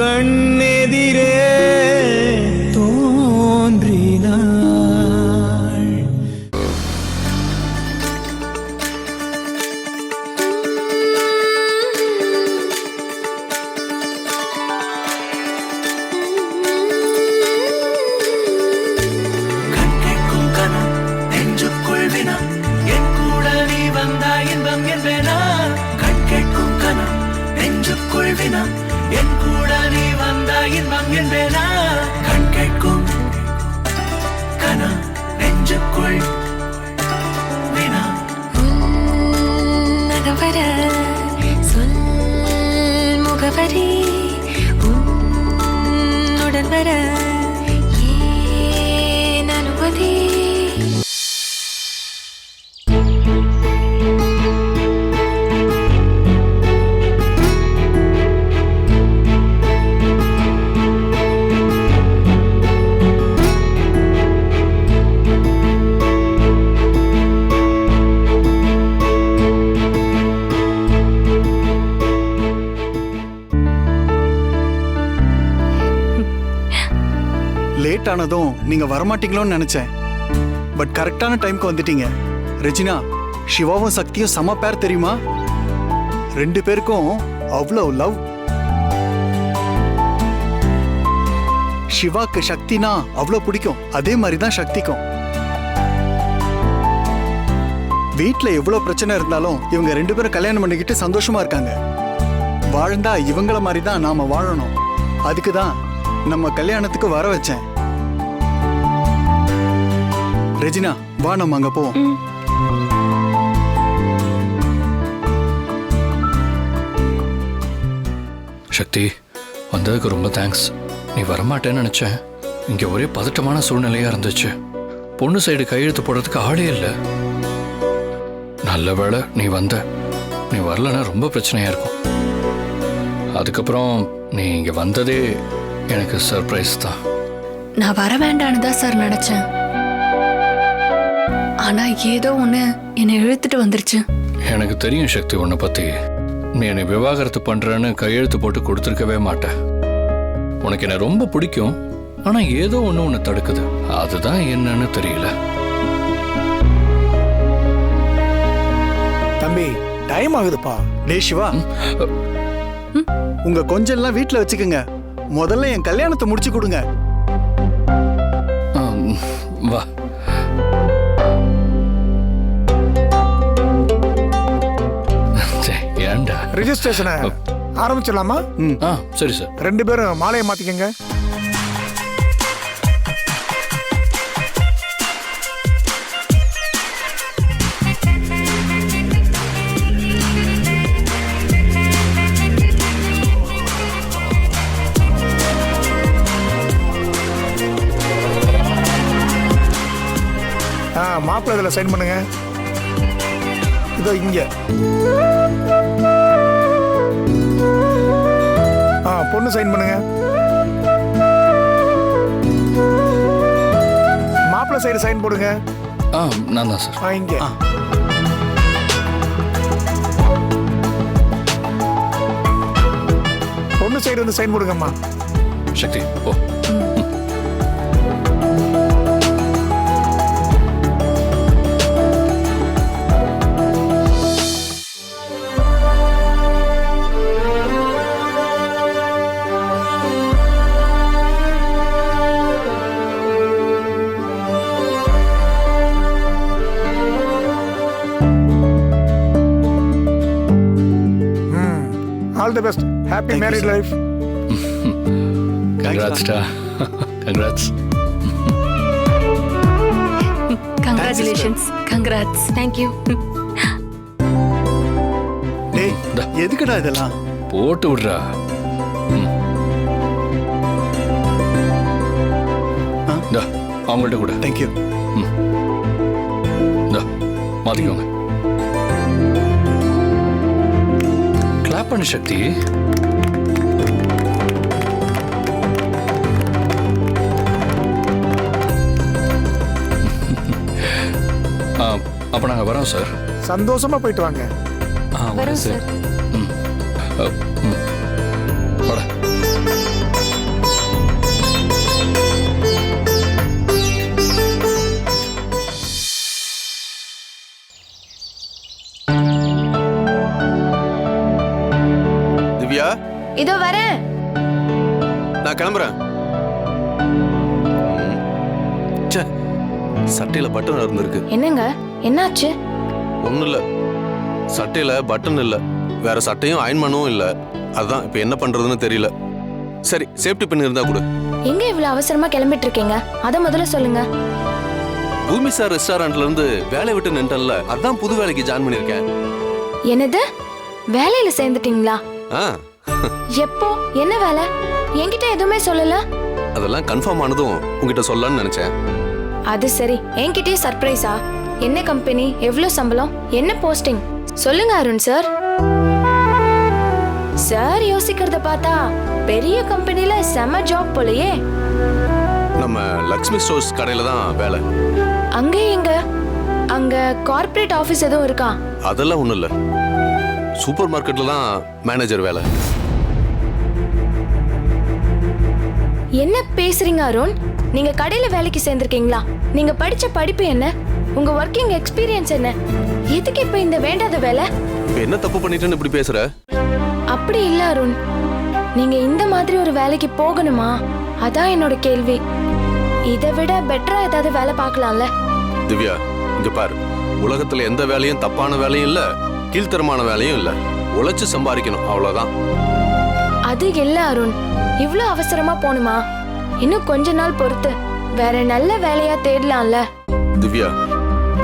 கண்ணெதிரே. 着鬼。லேட் ஆனதும் நீங்க வரமாட்டீங்களோன்னு நினைச்சேன். பட் கரெக்டான டைம்க்கு வந்துட்டீங்க. ரெஜினா சிவாவும் சக்தியும் சம பேர் தெரியுமா? ரெண்டு பேருக்கும் அவ்வளோ லவ் சிவாக்கு சக்தினா அவ்வளோ பிடிக்கும். அதே மாதிரி தான் சக்திக்கும். வீட்டில் எவ்வளோ பிரச்சனை இருந்தாலும் இவங்க ரெண்டு பேரும் கல்யாணம் பண்ணிக்கிட்டு சந்தோஷமா இருக்காங்க. வாழ்ந்தா இவங்கள மாதிரி தான் நாம வாழணும். அதுக்கு தான் நம்ம கல்யாணத்துக்கு வர வச்சேன். ரெஜினா வா நம்ம அங்க போவோம். சக்தி வந்ததுக்கு ரொம்ப தேங்க்ஸ் நீ வரமாட்டேன்னு நினச்சேன். இங்கே ஒரே பதட்டமான சூழ்நிலையாக இருந்துச்சு. பொண்ணு சைடு கையெழுத்து போடுறதுக்கு ஆளே இல்லை. நல்ல வேளை நீ வந்த. நீ வரலன்னா ரொம்ப பிரச்சனையாக இருக்கும். அதுக்கப்புறம் நீ இங்கே வந்ததே எனக்கு சர்ப்ரைஸ் தான். நான் வர வேண்டான்னு தான் சார் நினைச்சேன். ஆனா ஏதோ ஒண்ணு என்னை இழுத்துட்டு வந்துருச்சு. எனக்கு தெரியும் சக்தி உன்னை பற்றி நீ என்னை விவாகரத்து பண்ணுறேன்னு கையெழுத்து போட்டு கொடுத்துருக்கவே மாட்டேன். உனக்கு என்னை ரொம்ப பிடிக்கும். ஆனால் ஏதோ ஒன்று உன்னை தடுக்குது. அதுதான் என்னன்னு தெரியல. தம்பி டைம் ஆகுதுப்பா. டேய் சிவா. உங்க கொஞ்சம் எல்லாம் வீட்ல வச்சுக்கோங்க. முதல்ல என் கல்யாணத்தை முடிச்சு கொடுங்க. ரெஜிஸ்ட்ரேஷனை ஆரம்பிச்சிடலாமா? ஆ சரி சார். ரெண்டு பேரும் மாலையை மாத்திக்கங்க. ஆ மாப்பிள்ளை இதில் சைன் பண்ணுங்க. இதோ இங்க. பொண்ணு சைன் பண்ணுங்க. மாப்பிள்ளை சைடு சைன் போடுங்க. ஆ நான் தான் சார் இங்க. பொண்ணு சைடு வந்து சைன் போடுங்கம்மா. Sakthi oh all the best happy married. Life கங்க்ராட்ஸ்டா congrats congratulations congrats thank you டேய் இந்தா. எதுக்குடா இதெல்லாம்? போட்டு விடுறா. ம். அவங்கள்ட்ட கூட. தேங்க்யூ இந்தா, மாத்திக்கோங்க. கிளாப் பண்ணு சக்தி ஆ, அப்ப நாங்க வரோம் சார். சந்தோஷமா போயிட்டு வாங்க. ஆ வரோம் சார். ம். ம். நான் கிளம்புறேன். சட்டையில பட்டன் இருந்திருக்கு. என்னங்க? என்னாச்சு? ஒன்றும் இல்லை. சட்டையில பட்டன் இல்லை. வேற சட்டையும் அயன் பண்ணவும் இல்லை. அதான் இப்போ என்ன பண்றதுன்னு தெரியல. சரி சேஃப்டி பின் இருந்தா கொடு. எங்க இவ்வளவு அவசரமா கிளம்பிட்டு இருக்கீங்க அத முதல்ல சொல்லுங்க. பூமி சார் ரெஸ்டாரண்ட்ல இருந்து வேலையை விட்டு நின்ட்டேன்ல. அதான் புது வேலைக்கு ஜாயின் பண்ணியிருக்கேன். என்னது? வேலையில சேர்ந்துட்டீங்களா? எப்போ? என்ன வேலை? என்கிட்ட எதுவுமே சொல்லல? அதெல்லாம் கன்ஃபார்ம் ஆனதும் உங்ககிட்ட சொல்லலாம்னு நினைச்சேன். அது சரி. என்கிட்டயே சர்ப்ரைஸா என்ன கம்பெனி எவ்வளவு சம்பளம்? என்ன போஸ்டிங் சொல்லுங்க அருண் சார் சார் யோசிக்கிறத பார்த்தா பெரிய கம்பெனில செம ஜாப் போலயே. நம்ம லக்ஷ்மி ஸ்டோர்ஸ் கடையில தான் வேலை. அங்க எங்க? அங்க கார்ப்பரேட் ஆபீஸ் எதுவும் இருக்கா? அதெல்லாம் ஒன்றும் இல்லை. சூப்பர் மார்க்கெட்ல தான் மேனேஜர் வேலை. என்ன பேசுறீங்க அருண்? நீங்க கடையில வேலைக்கு சேர்ந்திருக்கீங்களா? நீங்க படிச்ச படிப்பு என்ன? உங்க ஒர்க்கிங் எக்ஸ்பீரியன்ஸ் என்ன? எதுக்கு இப்ப இந்த வேண்டாத வேலை? என்ன தப்பு பண்ணிட்டேன்னு இப்படி பேசுற? அப்படி இல்ல அருண். நீங்க இந்த மாதிரி ஒரு வேலைக்கு போகணுமா? அதான் என்னோட கேள்வி. இதை விட பெட்டரா ஏதாவது வேலை பார்க்கலாம்ல? திவ்யா இங்க பாரு. உலகத்துல எந்த வேலையும் தப்பான வேலையும் இல்ல கீழ்த்தரமான வேலையும் இல்ல. உழைச்சு சம்பாதிக்கணும் அவ்வளவுதான். அது இல்ல அருண். இவ்ளோ அவசரமா போணுமா? இன்னும் கொஞ்ச நாள் பொறுத்து. வேற நல்ல வேலையா தேடலாம்ல. திவ்யா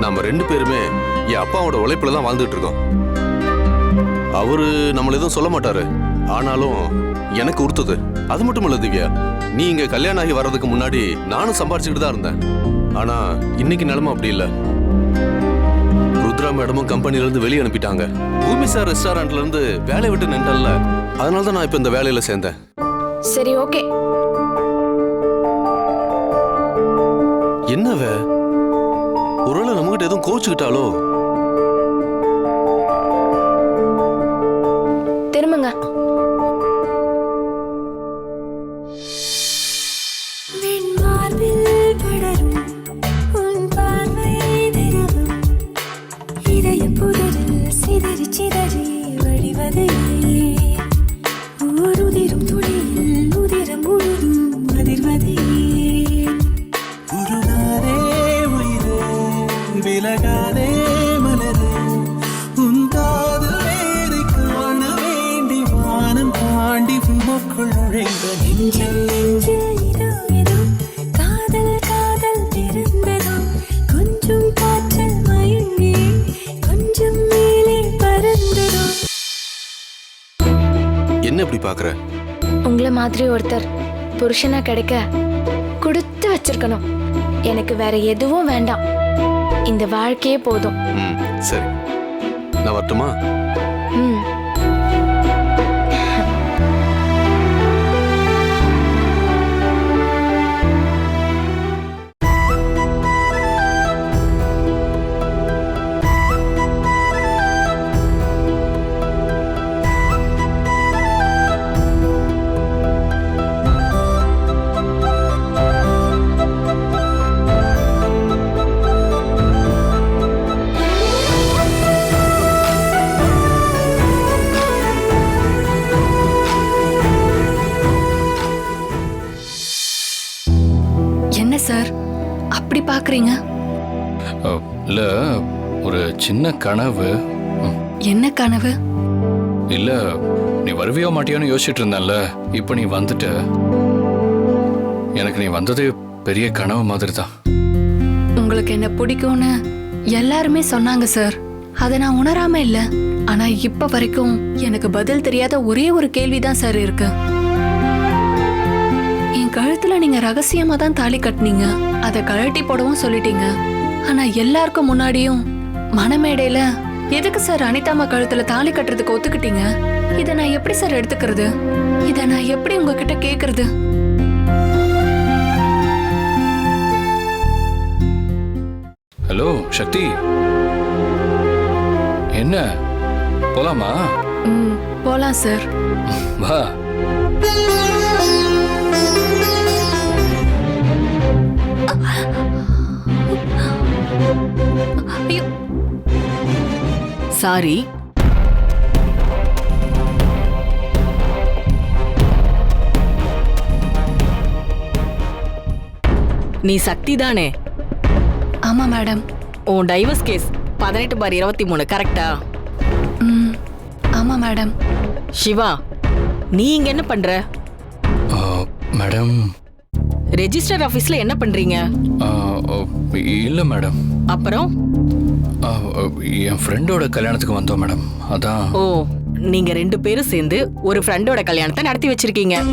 நாம ரெண்டு பேருமே என் அப்பாவோட உழைப்புல தான் வாழ்ந்துட்டு இருக்கோம். அவரு நம்மள எதுவும் சொல்ல மாட்டாரு. ஆனாலும் எனக்கு உறுத்துது. அது மட்டும் இல்ல திவ்யா. நீ இங்க கல்யாணம் ஆகி வர்றதுக்கு முன்னாடி நானும் சம்பாரிச்சுக்கிட்டு தான் இருந்தேன். ஆனா இன்னைக்கு நிலைமை அப்படி இல்ல. ருத்ரா மேடமும் கம்பெனில இருந்து வெளியே அனுப்பிட்டாங்க. பூமி சார் ரெஸ்டாரண்ட்ல இருந்து வேலையை விட்டு நின்றல அதனால தான் நான் இப்ப இந்த வேலையில சேர்ந்தேன். சரி ஓகே. என்னவ? ஒருவேளை நம்மகிட்ட எதுவும் கோச்சுக்கிட்டாலோ? திரும்புங்க. உமக்குள் நுழைந்த நெஞ்சில் நெஞ்சில் இதோ இதோ காதல் காதல் பிறந்ததோ கொஞ்சம் காற்றில் மயங்கி கொஞ்சம் மேலே பறந்ததோ என்ன இப்படி பாக்குற உங்களை மாதிரி ஒருத்தர் புருஷனா கிடைக்க கொடுத்து வச்சிருக்கணும். எனக்கு வேற எதுவும் வேண்டாம். இந்த வாழ்க்கையே போதும். ம் சரி. நான் வரட்டுமா? ம். அஹ், இல்ல ஒரு சின்ன கனவு. என்ன கனவு? இல்ல நீ வருவியோ மாட்டியோன்னு யோசிச்சுட்டு இருந்தேன்ல இப்போ நீ வந்துட்ட. எனக்கு நீ வந்ததே பெரிய கனவு மாதிரி தான் உங்களுக்கு என்ன பிடிக்கும்னு எல்லாருமே சொன்னாங்க சார். அதை நான் உணராம இல்ல. ஆனா இப்ப வரைக்கும் எனக்கு பதில் தெரியாத ஒரே ஒரு கேள்விதான் சார் இருக்கு. என் கழுத்துல நீங்க ரகசியமா தான் தாலி கட்டினீங்க. அதை கழட்டி போடவும் சொல்லிட்டீங்க. ஆனா எல்லாருக்கும் முன்னாடியும் மணமேடையில எதுக்கு சார் அனிதாமா கழுத்துல தாலி கட்டுறதுக்கு ஒத்துக்கிட்டீங்க? இதை நான் எப்படி சார் எடுத்துக்கிறது? இதை நான் எப்படி உங்ககிட்ட கேக்குறது? ஹலோ சக்தி. என்ன? போலாமா? போலாம் சார். வா. சாரி நீ சக்தி தானே ஆமா மேடம். உன் டைவர்ஸ் கேஸ் பதினெட்டு பார் இருபத்தி மூணு கரெக்டா ஆமா மேடம். சிவா நீ இங்க என்ன பண்ற? மேடம் ரெஜிஸ்டர் ஆபீஸ்ல என்ன பண்றீங்க ஆ, இல்லை மேடம். அப்புறம்? ஆ, என் ஃப்ரெண்டோட கல்யாணத்துக்கு வந்தோம் மேடம். அதான். ஓ நீங்க ரெண்டு பேரும் சேர்ந்து ஒரு ஃப்ரெண்டோட கல்யாணத்தை நடத்தி வச்சிருக்கீங்க.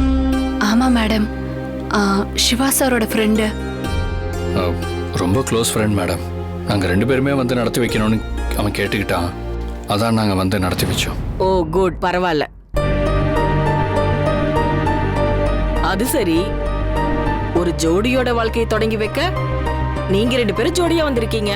ஆமா மேடம். சிவா சாரோட ஃப்ரெண்டு. ரொம்ப க்ளோஸ் ஃப்ரெண்ட் மேடம். நாங்கள் ரெண்டு பேருமே வந்து நடத்தி வைக்கணும்னு அவன் கேட்டுக்கிட்டான். அதான் நாங்கள் வந்து நடத்தி வச்சோம். Oh good. பரவாயில்ல. அது சரி. ஒரு ஜோடியோட வாழ்க்கையை தொடங்கி வைக்க நீங்க ரெண்டு பேரும் ஜோடியா வந்திருக்கீங்க.